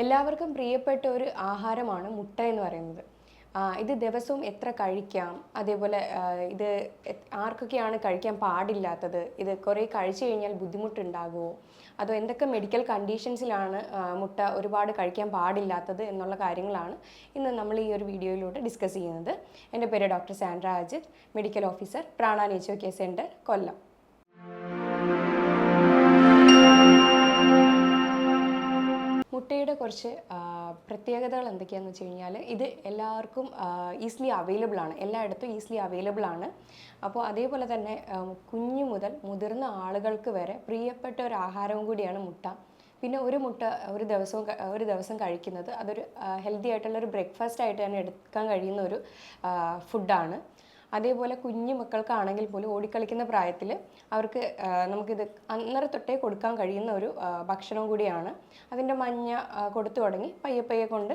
എല്ലാവർക്കും പ്രിയപ്പെട്ട ഒരു ആഹാരമാണ് മുട്ട എന്ന് പറയുന്നത്. ഇത് ദിവസവും എത്ര കഴിക്കാം? അതേപോലെ ഇത് ആർക്കൊക്കെയാണ് കഴിക്കാൻ പാടില്ലാത്തത്? ഇത് കുറേ കഴിച്ചു കഴിഞ്ഞാൽ ബുദ്ധിമുട്ടുണ്ടാകുമോ? അതോ എന്തൊക്കെ മെഡിക്കൽ കണ്ടീഷൻസിലാണ് മുട്ട ഒരുപാട് കഴിക്കാൻ പാടില്ലാത്തത് എന്നുള്ള കാര്യങ്ങളാണ് ഇന്ന് നമ്മൾ ഈ ഒരു വീഡിയോയിലൂടെ ഡിസ്കസ് ചെയ്യുന്നത്. എന്റെ പേര് doctor Sandra Ajith medical officer Prana nature care centre Kollam. മുട്ടയുടെ കുറച്ച് പ്രത്യേകതകൾ എന്തൊക്കെയാണെന്ന് വെച്ച് കഴിഞ്ഞാൽ ഇത് എല്ലാവർക്കും ഈസിലി അവൈലബിൾ ആണ്. എല്ലായിടത്തും ഈസിലി അവൈലബിൾ ആണ്. അപ്പോൾ അതേപോലെ തന്നെ കുഞ്ഞു മുതൽ മുതിർന്ന ആളുകൾക്ക് വരെ പ്രിയപ്പെട്ട ഒരു ആഹാരവും കൂടിയാണ് മുട്ട. പിന്നെ ഒരു മുട്ട ഒരു ദിവസവും ഒരു ദിവസം കഴിക്കുന്നത് അതൊരു ഹെൽത്തി ആയിട്ടുള്ള ഒരു ബ്രേക്ക്ഫാസ്റ്റ് ആയിട്ട് തന്നെ എടുക്കാൻ കഴിയുന്ന ഒരു ഫുഡാണ് അതേപോലെ കുഞ്ഞു മക്കൾക്കാണെങ്കിൽ പോലും ഓടിക്കളിക്കുന്ന പ്രായത്തിൽ അവർക്ക് നമുക്കിത് അന്നേരം തൊട്ടേ കൊടുക്കാൻ കഴിയുന്ന ഒരു ഭക്ഷണം കൂടിയാണ്. അതിന്റെ മഞ്ഞ കൊടുത്തു തുടങ്ങി പയ്യെ പയ്യെ കൊണ്ട്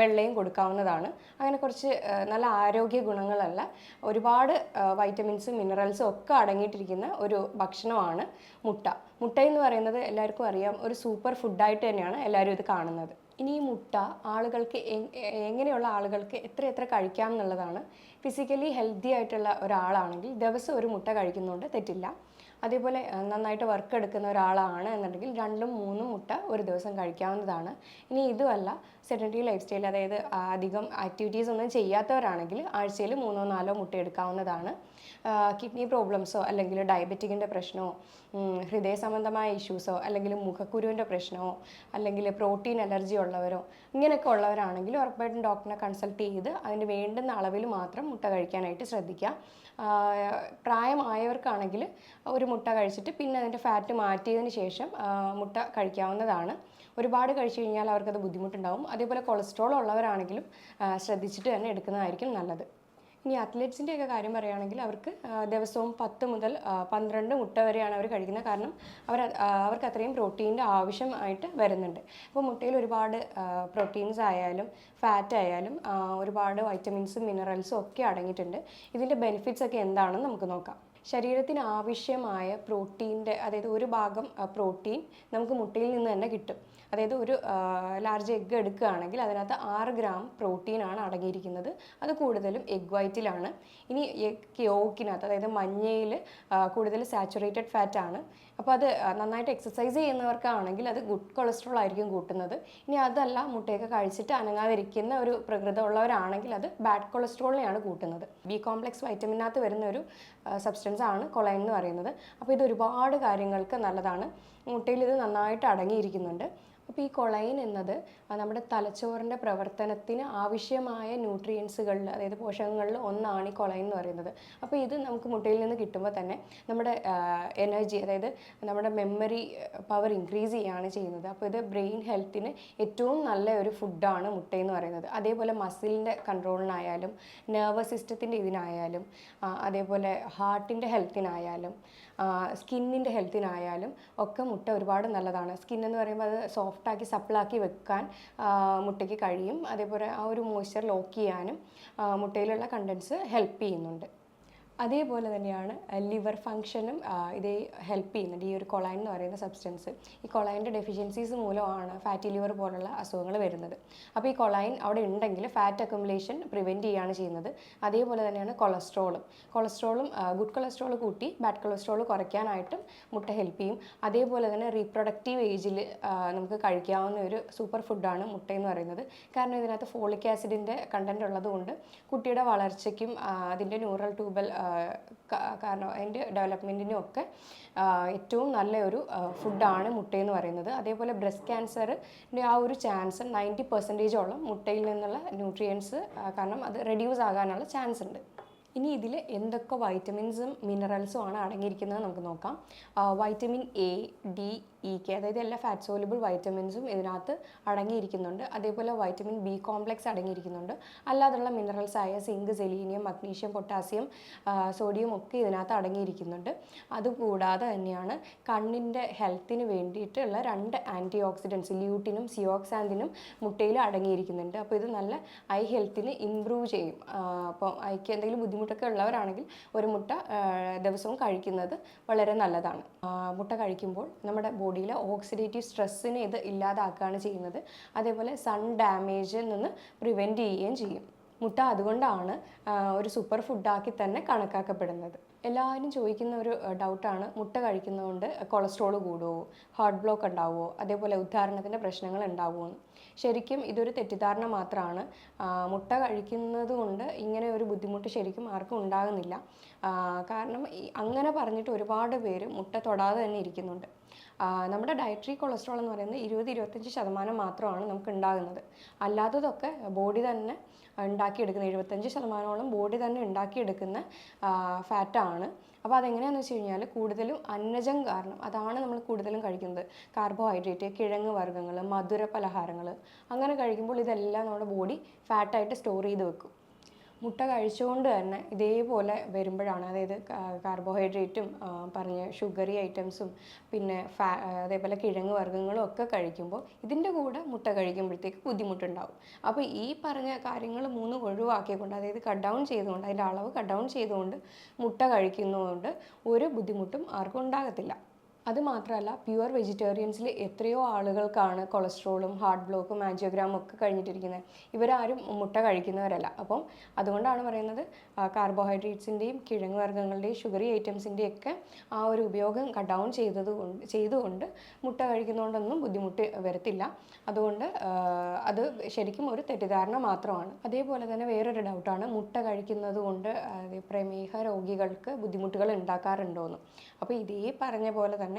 വെള്ളയും കൊടുക്കാവുന്നതാണ്. അങ്ങനെ കുറച്ച് നല്ല ആരോഗ്യ ഗുണങ്ങളല്ല ഒരുപാട് വൈറ്റമിൻസും മിനറൽസും ഒക്കെ അടങ്ങിയിട്ടിരിക്കുന്ന ഒരു ഭക്ഷണമാണ് മുട്ട. മുട്ട എന്ന് പറയുന്നത് എല്ലാവർക്കും അറിയാം ഒരു സൂപ്പർ ഫുഡായിട്ട് തന്നെയാണ് എല്ലാവരും ഇത് കാണുന്നത്. ഇനി ഈ മുട്ട ആളുകൾക്ക് എങ്ങനെയുള്ള ആളുകൾക്ക് എത്ര എത്ര കഴിക്കാം എന്നുള്ളതാണ് ഫിസിക്കലി ഹെൽത്തി ആയിട്ടുള്ള ഒരാളാണെങ്കിൽ ദിവസം ഒരു മുട്ട കഴിക്കുന്നതുകൊണ്ട് തെറ്റില്ല. അതേപോലെ നന്നായിട്ട് വർക്ക് എടുക്കുന്ന ഒരാളാണ് എന്നുണ്ടെങ്കിൽ രണ്ടും മൂന്നും മുട്ട ഒരു ദിവസം കഴിക്കാവുന്നതാണ്. ഇനി ഇതുമല്ല സെഡന്ററി ലൈഫ് സ്റ്റൈൽ അതായത് അധികം ആക്ടിവിറ്റീസ് ഒന്നും ചെയ്യാത്തവരാണെങ്കിൽ ആഴ്ചയിൽ മൂന്നോ നാലോ മുട്ട എടുക്കാവുന്നതാണ്. കിഡ്നി പ്രോബ്ലംസോ അല്ലെങ്കിൽ ഡയബറ്റിക്കിന്റെ പ്രശ്നമോ ഹൃദയ സംബന്ധമായ ഇഷ്യൂസോ അല്ലെങ്കിൽ മുഖക്കുരുവിന്റെ പ്രശ്നമോ അല്ലെങ്കിൽ പ്രോട്ടീൻ അലർജി ഉള്ളവരോ ഇങ്ങനെയൊക്കെ ഉള്ളവരാണെങ്കിൽ ഉറപ്പായിട്ടും ഡോക്ടറിനെ കൺസൾട്ട് ചെയ്ത് അതിന് വേണ്ടുന്ന അളവിൽ മാത്രം മുട്ട കഴിക്കാനായിട്ട് ശ്രദ്ധിക്കുക. പ്രായമായവർക്കാണെങ്കിൽ ഒരു മുട്ട കഴിച്ചിട്ട് പിന്നെ അതിന്റെ ഫാറ്റ് മാറ്റിയതിന് ശേഷം മുട്ട കഴിക്കാവുന്നതാണ്. ഒരുപാട് കഴിച്ചു കഴിഞ്ഞാൽ അവർക്കത് ബുദ്ധിമുട്ടുണ്ടാവും. അതേപോലെ കൊളസ്ട്രോൾ ഉള്ളവരാണെങ്കിലും ശ്രദ്ധിച്ചിട്ട് തന്നെ എടുക്കുന്നതായിരിക്കും നല്ലത്. ഇനി അത്ലറ്റ്സിന്റെ ഒക്കെ കാര്യം പറയുകയാണെങ്കിൽ അവർക്ക് ദിവസവും പത്ത് മുതൽ പന്ത്രണ്ട് മുട്ട വരെയാണ് അവർ കഴിക്കുന്നത് കാരണം അവർ അവർക്ക് അത്രയും പ്രോട്ടീന്റെ ആവശ്യമായിട്ട് വരുന്നുണ്ട്. അപ്പോൾ മുട്ടയിൽ ഒരുപാട് പ്രോട്ടീൻസ് ആയാലും ഫാറ്റ് ആയാലും ഒരുപാട് വൈറ്റമിൻസും മിനറൽസും ഒക്കെ അടങ്ങിയിട്ടുണ്ട്. ഇതിന്റെ ബെനിഫിറ്റ്സ് ഒക്കെ എന്താണെന്ന് നമുക്ക് നോക്കാം. ശരീരത്തിന് ആവശ്യമായ പ്രോട്ടീന്റെ അതായത് ഒരു ഭാഗം പ്രോട്ടീൻ നമുക്ക് മുട്ടയിൽ നിന്ന് തന്നെ കിട്ടും. അതായത് ഒരു ലാർജ് എഗ്ഗ് എടുക്കുകയാണെങ്കിൽ അതിനകത്ത് ആറ് ഗ്രാം പ്രോട്ടീനാണ് അടങ്ങിയിരിക്കുന്നത്. അത് കൂടുതലും എഗ് വൈറ്റിലാണ് ഇനി എഗ് യോക്കിനകത്ത് അതായത് മഞ്ഞയിൽ കൂടുതൽ സാച്ചുറേറ്റഡ് ഫാറ്റ് ആണ്. അപ്പോൾ അത് നന്നായിട്ട് എക്സസൈസ് ചെയ്യുന്നവർക്കാണെങ്കിൽ അത് ഗുഡ് കൊളസ്ട്രോൾ ആയിരിക്കും കൂട്ടുന്നത്. ഇനി അതല്ല മുട്ടയൊക്കെ കഴിച്ചിട്ട് അനങ്ങാതിരിക്കുന്ന ഒരു പ്രകൃതമുള്ളവരാണെങ്കിൽ അത് ബാഡ് കൊളസ്ട്രോളിനെയാണ് കൂട്ടുന്നത്. ബി കോംപ്ലക്സ് വൈറ്റമിനകത്ത് വരുന്ന ഒരു സബ്സ്റ്റൻസ് ആണ് കൊളൈൻ എന്ന് പറയുന്നത്. അപ്പോൾ ഇത് ഒരുപാട് കാര്യങ്ങൾക്ക് നല്ലതാണ്. മുട്ടയിൽ ഇത് നന്നായിട്ട് അടങ്ങിയിരിക്കുന്നുണ്ട്. അപ്പോൾ ഈ കൊളൈൻ എന്നത് നമ്മുടെ തലച്ചോറിന്റെ പ്രവർത്തനത്തിന് ആവശ്യമായ ന്യൂട്രിയൻസുകളിൽ അതായത് പോഷകങ്ങളിൽ ഒന്നാണ് ഈ കൊളൈൻ എന്ന് പറയുന്നത്. അപ്പോൾ ഇത് നമുക്ക് മുട്ടയിൽ നിന്ന് കിട്ടുമ്പോൾ തന്നെ നമ്മുടെ എനർജി അതായത് നമ്മുടെ മെമ്മറി പവർ ഇൻക്രീസ് ചെയ്യുകയാണ് ചെയ്യുന്നത്. അപ്പോൾ ഇത് ബ്രെയിൻ ഹെൽത്തിന് ഏറ്റവും നല്ല ഒരു ഫുഡാണ് മുട്ട എന്ന് പറയുന്നത്. അതേപോലെ മസിലിന്റെ കൺട്രോളിനായാലും നെർവസ് സിസ്റ്റത്തിന്റെ ഇതിനായാലും അതേപോലെ ഹാർട്ടിന്റെ ഹെൽത്തിനായാലും സ്കിന്നിന്റെ ഹെൽത്തിനായാലും ഒക്കെ മുട്ട ഒരുപാട് നല്ലതാണ്. സ്കിൻ എന്ന് പറയുമ്പോൾ അത് സോഫ്റ്റാക്കി സപ്പിളാക്കി വെക്കാൻ മുട്ടയ്ക്ക് കഴിയും. അതേപോലെ ആ ഒരു മോയ്സ്ചർ ലോക്ക് ചെയ്യാനും മുട്ടയിലുള്ള കണ്ടൻസ് ഹെൽപ്പ് ചെയ്യുന്നുണ്ട്. അതേപോലെ തന്നെയാണ് ലിവർ ഫങ്ഷനും ഇതേ ഹെൽപ്പ് ചെയ്യുന്നുണ്ട്. ഈ ഒരു കൊളൈൻ എന്ന് പറയുന്ന സബ്സ്റ്റൻസ്. ഈ കൊളൈന്റെ ഡെഫിഷ്യൻസീസ് മൂലമാണ് ഫാറ്റി ലിവർ പോലുള്ള അസുഖങ്ങൾ വരുന്നത്. അപ്പോൾ ഈ കൊളൈൻ അവിടെ ഉണ്ടെങ്കിൽ ഫാറ്റ് അക്കുമുലേഷൻ പ്രിവെന്റ് ചെയ്യുകയാണ് ചെയ്യുന്നത്. അതേപോലെ തന്നെയാണ് കൊളസ്ട്രോളും. കൊളസ്ട്രോളും ഗുഡ് കൊളസ്ട്രോൾ കൂട്ടി ബാഡ് കൊളസ്ട്രോൾ കുറയ്ക്കാനായിട്ടും മുട്ട ഹെൽപ്പ് ചെയ്യും. അതേപോലെ തന്നെ റീപ്രൊഡക്റ്റീവ് ഏജിൽ നമുക്ക് കഴിക്കാവുന്ന ഒരു സൂപ്പർ ഫുഡാണ് മുട്ട എന്ന് പറയുന്നത്. കാരണം ഇതിനകത്ത് ഫോളിക് ആസിഡിന്റെ കണ്ടന്റ് ഉള്ളതുകൊണ്ട് കുട്ടിയുടെ വളർച്ചയ്ക്കും അതിന്റെ ന്യൂറൽ ട്യൂബൽ കാരണം അതിന്റെ ഡെവലപ്മെന്റിനും ഒക്കെ ഏറ്റവും നല്ല ഒരു ഫുഡാണ് മുട്ടയെന്ന് പറയുന്നത്. അതേപോലെ ബ്രസ്റ്റ് ക്യാൻസറിന്റെ ആ ഒരു ചാൻസ് നയന്റി പെർസെന്റേജോളം മുട്ടയിൽ നിന്നുള്ള ന്യൂട്രിയൻസ് കാരണം അത് റെഡ്യൂസ് ആകാനുള്ള ചാൻസ് ഉണ്ട് ഇനി ഇതിൽ എന്തൊക്കെ വൈറ്റമിൻസും മിനറൽസും ആണ് അടങ്ങിയിരിക്കുന്നത് നമുക്ക് നോക്കാം. Vitamin A D E K അതായത് എല്ലാ ഫാറ്റ് സോലബിൾ വൈറ്റമിൻസും ഇതിനകത്ത് അടങ്ങിയിരിക്കുന്നുണ്ട്. അതേപോലെ വൈറ്റമിൻ ബി കോംപ്ലക്സ് അടങ്ങിയിരിക്കുന്നുണ്ട്. അല്ലാതുള്ള മിനറൽസ് ആയ zinc selenium magnesium potassium sodium ഒക്കെ ഇതിനകത്ത് അടങ്ങിയിരിക്കുന്നുണ്ട്. അതുകൂടാതെ തന്നെയാണ് കണ്ണിന്റെ ഹെൽത്തിന് വേണ്ടിയിട്ടുള്ള രണ്ട് ആന്റി ഓക്സിഡൻസ് ല്യൂട്ടിനും സിയോക്സാന്തിനും മുട്ടയിൽ അടങ്ങിയിരിക്കുന്നുണ്ട്. അപ്പോൾ ഇത് നല്ല ഐ ഹെൽത്തിന് ഇമ്പ്രൂവ് ചെയ്യും. അപ്പോൾ ഐക്ക് എന്തെങ്കിലും ബുദ്ധിമുട്ടൊക്കെ ഉള്ളവരാണെങ്കിൽ ഒരു മുട്ട ദിവസവും കഴിക്കുന്നത് വളരെ നല്ലതാണ്. മുട്ട കഴിക്കുമ്പോൾ നമ്മുടെ ബോഡിയിലെ ഓക്സിഡേറ്റീവ് സ്ട്രെസ്സിനെ ഇത് ഇല്ലാതാക്കുകയാണ് ചെയ്യുന്നത്. അതേപോലെ സൺ ഡാമേജിൽ നിന്ന് പ്രിവെന്റ് ചെയ്യുകയും ചെയ്യും. മുട്ട അതുകൊണ്ടാണ് ഒരു സൂപ്പർ ഫുഡാക്കി തന്നെ കണക്കാക്കപ്പെടുന്നത്. എല്ലാവരും ചോദിക്കുന്ന ഒരു ഡൗട്ടാണ് മുട്ട കഴിക്കുന്നതുകൊണ്ട് കൊളസ്ട്രോൾ കൂടുമോ ഹാർട്ട് ബ്ലോക്ക് ഉണ്ടാവുമോ അതേപോലെ ഉദ്ധാരണത്തിന്റെ പ്രശ്നങ്ങൾ ഉണ്ടാവുമോ ശരിക്കും ഇതൊരു തെറ്റിദ്ധാരണ മാത്രമാണ് മുട്ട കഴിക്കുന്നത് കൊണ്ട് ഇങ്ങനെ ഒരു ബുദ്ധിമുട്ട് ശരിക്കും ആർക്കും ഉണ്ടാകുന്നില്ല. കാരണം അങ്ങനെ പറഞ്ഞിട്ട് ഒരുപാട് പേര് മുട്ട തൊടാതെ തന്നെ ഇരിക്കുന്നുണ്ട്. നമ്മുടെ ഡയറ്ററി കൊളസ്ട്രോൾ എന്ന് പറയുന്നത് ഇരുപത് ഇരുപത്തഞ്ച് ശതമാനം മാത്രമാണ് നമുക്ക് ഉണ്ടാകുന്നത്. അല്ലാത്തതൊക്കെ ബോഡി തന്നെ ഉണ്ടാക്കിയെടുക്കുന്ന എഴുപത്തഞ്ച് ശതമാനമോളം ബോഡി തന്നെ ഉണ്ടാക്കിയെടുക്കുന്ന ഫാറ്റാണ് അപ്പോൾ അതെങ്ങനെയാണെന്ന് വെച്ച് കഴിഞ്ഞാൽ കൂടുതലും അന്നജം കാരണം അതാണ് നമ്മൾ കൂടുതലും കഴിക്കുന്നത്. കാർബോഹൈഡ്രേറ്റ് കിഴങ്ങ് വർഗങ്ങൾ മധുര പലഹാരങ്ങൾ അങ്ങനെ കഴിക്കുമ്പോൾ ഇതെല്ലാം നമ്മുടെ ബോഡി ഫാറ്റായിട്ട് സ്റ്റോർ ചെയ്ത് വെക്കും. മുട്ട കഴിച്ചുകൊണ്ട് തന്നെ ഇതേപോലെ വരുമ്പോഴാണ് അതായത് കാർബോഹൈഡ്രേറ്റും പറഞ്ഞ ഷുഗറി ഐറ്റംസും പിന്നെ ഫാ അതേപോലെ കിഴങ്ങ് വർഗങ്ങളും ഒക്കെ കഴിക്കുമ്പോൾ ഇതിന്റെ കൂടെ മുട്ട കഴിക്കുമ്പോഴത്തേക്ക് ബുദ്ധിമുട്ടുണ്ടാവും. അപ്പോൾ ഈ പറഞ്ഞ കാര്യങ്ങൾ മൂന്ന് ഒഴിവാക്കിക്കൊണ്ട് അതായത് കട്ട് ഡൗൺ ചെയ്തുകൊണ്ട് അതിന്റെ അളവ് കട്ട് ഡൗൺ ചെയ്തുകൊണ്ട് മുട്ട കഴിക്കുന്നതുകൊണ്ട് ഒരു ബുദ്ധിമുട്ടും ആർക്കും ഉണ്ടാകത്തില്ല. അത് മാത്രമല്ല പ്യുവർ വെജിറ്റേറിയൻസിൽ എത്രയോ ആളുകൾക്കാണ് കൊളസ്ട്രോളും ഹാർട്ട് ബ്ലോക്കും ആൻജിയോഗ്രാമും ഒക്കെ കഴിഞ്ഞിട്ടിരിക്കുന്നത്. ഇവരാരും മുട്ട കഴിക്കുന്നവരല്ല. അപ്പം അതുകൊണ്ടാണ് പറയുന്നത് കാർബോഹൈഡ്രേറ്റ്സിന്റെയും കിഴങ്ങ് വർഗങ്ങളുടെയും ഷുഗറി ഐറ്റംസിന്റെയും ഒക്കെ ആ ഒരു ഉപയോഗം കട്ട് ഡൗൺ ചെയ്തത് കൊണ്ട് ചെയ്തുകൊണ്ട് മുട്ട കഴിക്കുന്നതുകൊണ്ടൊന്നും ബുദ്ധിമുട്ട് വരത്തില്ല. അതുകൊണ്ട് അത് ശരിക്കും ഒരു തെറ്റിദ്ധാരണ മാത്രമാണ്. അതേപോലെ തന്നെ വേറൊരു ഡൗട്ടാണ് മുട്ട കഴിക്കുന്നത് കൊണ്ട് പ്രമേഹ രോഗികൾക്ക് ബുദ്ധിമുട്ടുകൾ ഉണ്ടാക്കാറുണ്ടോയെന്ന് അപ്പോൾ ഇതേ പറഞ്ഞ പോലെ തന്നെ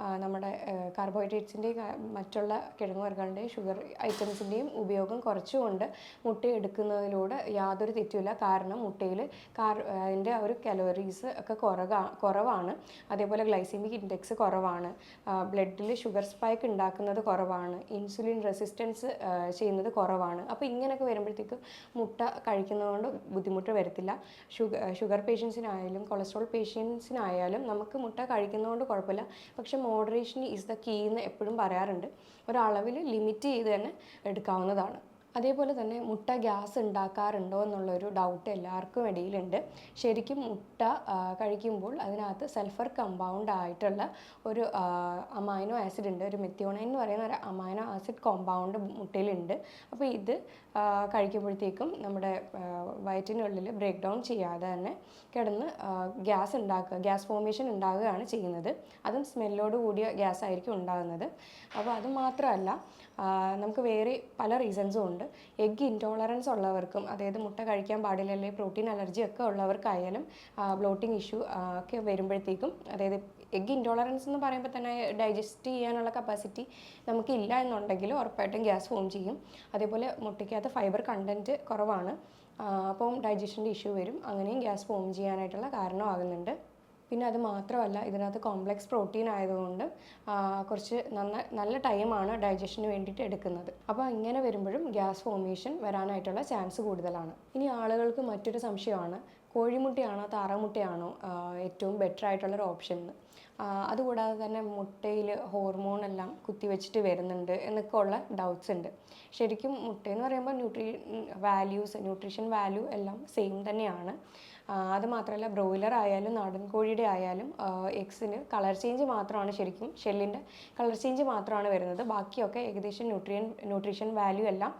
ആ, നമ്മുടെ കാർബോഹൈഡ്രേറ്റ്സിന്റെയും മറ്റുള്ള കിഴങ്ങ് വർഗങ്ങളുടെയും ഷുഗർ ഐറ്റംസിന്റെയും ഉപയോഗം കുറച്ചുകൊണ്ട് മുട്ട എടുക്കുന്നതിലൂടെ യാതൊരു തെറ്റുമില്ല. കാരണം മുട്ടയിൽ കാർ അതിന്റെ ഒരു കലോറീസ് ഒക്കെ കുറവാ കുറവാണ്. അതേപോലെ ഗ്ലൈസീമിക് ഇൻഡെക്സ് കുറവാണ്. ബ്ലഡിൽ ഷുഗർ സ്പൈക്ക് ഉണ്ടാക്കുന്നത് കുറവാണ്. ഇൻസുലിൻ റെസിസ്റ്റൻസ് ചെയ്യുന്നത് കുറവാണ്. അപ്പോൾ ഇങ്ങനെയൊക്കെ വരുമ്പോഴത്തേക്കും മുട്ട കഴിക്കുന്നതുകൊണ്ട് ബുദ്ധിമുട്ട് വരത്തില്ല. ഷുഗർ ഷുഗർ പേഷ്യൻസിനായാലും കൊളസ്ട്രോൾ പേഷ്യൻസിനായാലും നമുക്ക് മുട്ട കഴിക്കുന്നതുകൊണ്ട് കുഴപ്പമില്ല. പക്ഷെ മോഡറേഷൻ ഈസ് ദ കീ എന്ന് എപ്പോഴും പറയാറുണ്ട്. ഒരളവിൽ ലിമിറ്റ് ചെയ്ത് തന്നെ എടുക്കാവുന്നതാണ്. അതേപോലെ തന്നെ മുട്ട ഗ്യാസ് ഉണ്ടാക്കാറുണ്ടോ എന്നുള്ളൊരു ഡൗട്ട് എല്ലാവർക്കും ഇടയിലുണ്ട്. ശരിക്കും മുട്ട കഴിക്കുമ്പോൾ അതിനകത്ത് സൾഫർ കമ്പൗണ്ട് ആയിട്ടുള്ള ഒരു അമൈനോ ആസിഡ് ഉണ്ട്. ഒരു മെത്തിയോണൈൻ എന്ന് പറയുന്ന ഒരു അമൈനോ ആസിഡ് കോമ്പൗണ്ട് മുട്ടയിലുണ്ട്. അപ്പോൾ ഇത് കഴിക്കുമ്പോഴത്തേക്കും നമ്മുടെ വയറ്റിനുള്ളിൽ ബ്രേക്ക് ഡൗൺ ചെയ്യാതെ തന്നെ കിടന്ന് ഗ്യാസ് ഉണ്ടാക്കുക ഗ്യാസ് ഫോമേഷൻ ഉണ്ടാകുകയാണ് ചെയ്യുന്നത്. അതും സ്മെല്ലോട് കൂടിയ ഗ്യാസ് ആയിരിക്കും ഉണ്ടാകുന്നത്. അപ്പോൾ അത് മാത്രമല്ല നമുക്ക് വേറെ പല റീസൺസും ഉണ്ട്. എഗ് ഇൻടോളറൻസ് ഉള്ളവർക്കും അതായത് മുട്ട കഴിക്കാൻ പാടില്ല അല്ലെങ്കിൽ പ്രോട്ടീൻ അലർജി ഒക്കെ ഉള്ളവർക്കായാലും ബ്ലോട്ടിംഗ് ഇഷ്യൂ ഒക്കെ വരുമ്പോഴത്തേക്കും അതായത് എഗ്ഗ് ഇൻടോളറൻസ് എന്ന് പറയുമ്പോൾ തന്നെ ഡൈജസ്റ്റ് ചെയ്യാനുള്ള കപ്പാസിറ്റി നമുക്കില്ല എന്നുണ്ടെങ്കിൽ ഉറപ്പായിട്ടും ഗ്യാസ് ഫോം ചെയ്യും. അതേപോലെ മുട്ടയ്ക്കകത്ത് ഫൈബർ കണ്ടന്റ് കുറവാണ്. അപ്പം ഡൈജഷന്റെ ഇഷ്യൂ വരും. അങ്ങനെയും ഗ്യാസ് ഫോം ചെയ്യാനായിട്ടുള്ള കാരണമാകുന്നുണ്ട്. പിന്നെ അത് മാത്രമല്ല ഇതിനകത്ത് കോംപ്ലക്സ് പ്രോട്ടീൻ ആയതുകൊണ്ട് കുറച്ച് നന്ന നല്ല ടൈമാണ് ഡൈജഷന് വേണ്ടിയിട്ട് എടുക്കുന്നത്. അപ്പോൾ ഇങ്ങനെ വരുമ്പോഴും ഗ്യാസ് ഫോർമേഷൻ വരാനായിട്ടുള്ള ചാൻസ് കൂടുതലാണ്. ഇനി ആളുകൾക്ക് മറ്റൊരു സംശയമാണ് കോഴിമുട്ടയാണോ താറാമുട്ടയാണോ ഏറ്റവും ബെറ്റർ ആയിട്ടുള്ളൊരു ഓപ്ഷൻ എന്ന്. അതുകൂടാതെ തന്നെ മുട്ടയിൽ ഹോർമോൺ എല്ലാം കുത്തിവെച്ചിട്ട് വരുന്നുണ്ട് എന്നൊക്കെ ഉള്ള ഡൗട്ട്സ് ഉണ്ട്. ശരിക്കും മുട്ടയെന്ന് പറയുമ്പോൾ ന്യൂട്രി വാല്യൂസ് ന്യൂട്രീഷൻ വാല്യൂ എല്ലാം സെയിം തന്നെയാണ്. അത് മാത്രമല്ല ബ്രോയിലർ ആയാലും നാടൻ കോഴിയുടെ ആയാലും എഗ്സിന് കളർ ചേഞ്ച് മാത്രമാണ് ശരിക്കും ഷെല്ലിന്റെ കളർ ചേഞ്ച് മാത്രമാണ് വരുന്നത്. ബാക്കിയൊക്കെ ഏകദേശം ന്യൂട്രിയൻ ന്യൂട്രീഷൻ വാല്യൂ എല്ലാം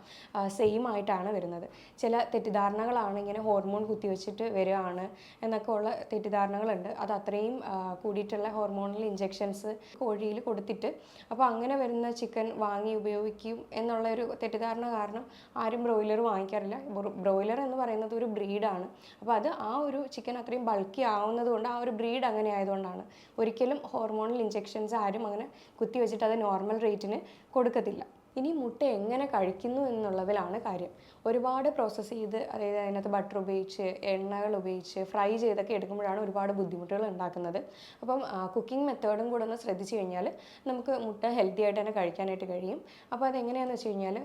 സെയിം ആയിട്ടാണ് വരുന്നത്. ചില തെറ്റിദ്ധാരണകളാണ് ഇങ്ങനെ ഹോർമോൺ കുത്തിവെച്ചിട്ട് വരികയാണ് എന്നൊക്കെ ഉള്ള തെറ്റിദ്ധാരണകളുണ്ട്. അത് അത്രയും കൂടിയിട്ടുള്ള ഹോർമോണൽ ഇഞ്ചെക്ഷൻസ് കോഴിയിൽ കൊടുത്തിട്ട് അപ്പോൾ അങ്ങനെ വരുന്ന ചിക്കൻ വാങ്ങി ഉപയോഗിക്കും എന്നുള്ള ഒരു തെറ്റിദ്ധാരണ കാരണം ആരും ബ്രോയിലർ വാങ്ങിക്കാറില്ല. ബ്രോയിലർ എന്ന് പറയുന്നത് ഒരു ബ്രീഡാണ് അപ്പോൾ അത് ആ ഒരു ചിക്കൻ അത്രയും ബൾക്കി ആവുന്നത് കൊണ്ട് ആ ഒരു ബ്രീഡ് അങ്ങനെ ആയതുകൊണ്ടാണ്. ഒരിക്കലും ഹോർമോണൽ ഇഞ്ചെക്ഷൻസ് ആരും അങ്ങനെ കുത്തിവെച്ചിട്ട് അത് നോർമൽ റേറ്റിന് കൊടുക്കത്തില്ല. ഇനി മുട്ട എങ്ങനെ കഴിക്കുന്നു എന്നുള്ളതിലാണ് കാര്യം. ഒരുപാട് പ്രോസസ്സ് ചെയ്ത് അതായത് അതിനകത്ത് ബട്ടർ ഉപയോഗിച്ച് എണ്ണകൾ ഉപയോഗിച്ച് ഫ്രൈ ചെയ്തൊക്കെ എടുക്കുമ്പോഴാണ് ഒരുപാട് ബുദ്ധിമുട്ടുകൾ ഉണ്ടാക്കുന്നത്. അപ്പം കുക്കിംഗ് മെത്തേഡും കൂടെ ഒന്ന് ശ്രദ്ധിച്ചു കഴിഞ്ഞാൽ നമുക്ക് മുട്ട ഹെൽത്തി ആയിട്ട് തന്നെ കഴിക്കാനായിട്ട് കഴിയും. അപ്പോൾ അതെങ്ങനെയാണെന്ന് വെച്ച് കഴിഞ്ഞാൽ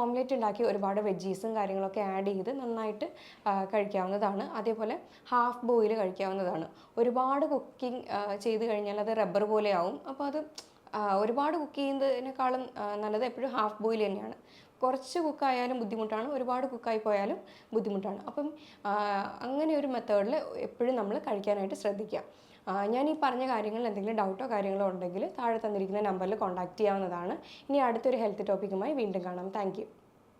ഓംലെറ്റ് ഉണ്ടാക്കി ഒരുപാട് വെജീസും കാര്യങ്ങളൊക്കെ ആഡ് ചെയ്ത് നന്നായിട്ട് കഴിക്കാവുന്നതാണ്. അതേപോലെ ഹാഫ് ബോയിൽ കഴിക്കാവുന്നതാണ്. ഒരുപാട് കുക്കിംഗ് ചെയ്ത് കഴിഞ്ഞാൽ അത് റബ്ബർ പോലെ ആവും അപ്പോൾ അത് ഒരുപാട് കുക്ക് ചെയ്യുന്നതിനേക്കാളും നല്ലത് എപ്പോഴും ഹാഫ് ബോയിൽ തന്നെയാണ്. കുറച്ച് കുക്കായാലും ബുദ്ധിമുട്ടാണ് ഒരുപാട് കുക്കായി പോയാലും ബുദ്ധിമുട്ടാണ്. അപ്പം അങ്ങനെ ഒരു മെത്തേഡിൽ എപ്പോഴും നമ്മൾ കഴിക്കാനായിട്ട് ശ്രദ്ധിക്കുക. ഞാൻ ഈ പറഞ്ഞ കാര്യങ്ങളിൽ എന്തെങ്കിലും ഡൗട്ടോ കാര്യങ്ങളോ ഉണ്ടെങ്കിൽ താഴെ തന്നിരിക്കുന്ന നമ്പറിൽ കോൺടാക്റ്റ് ചെയ്യാവുന്നതാണ്. ഇനി അടുത്തൊരു ഹെൽത്ത് ടോപ്പിക്കുമായി വീണ്ടും കാണാം. താങ്ക്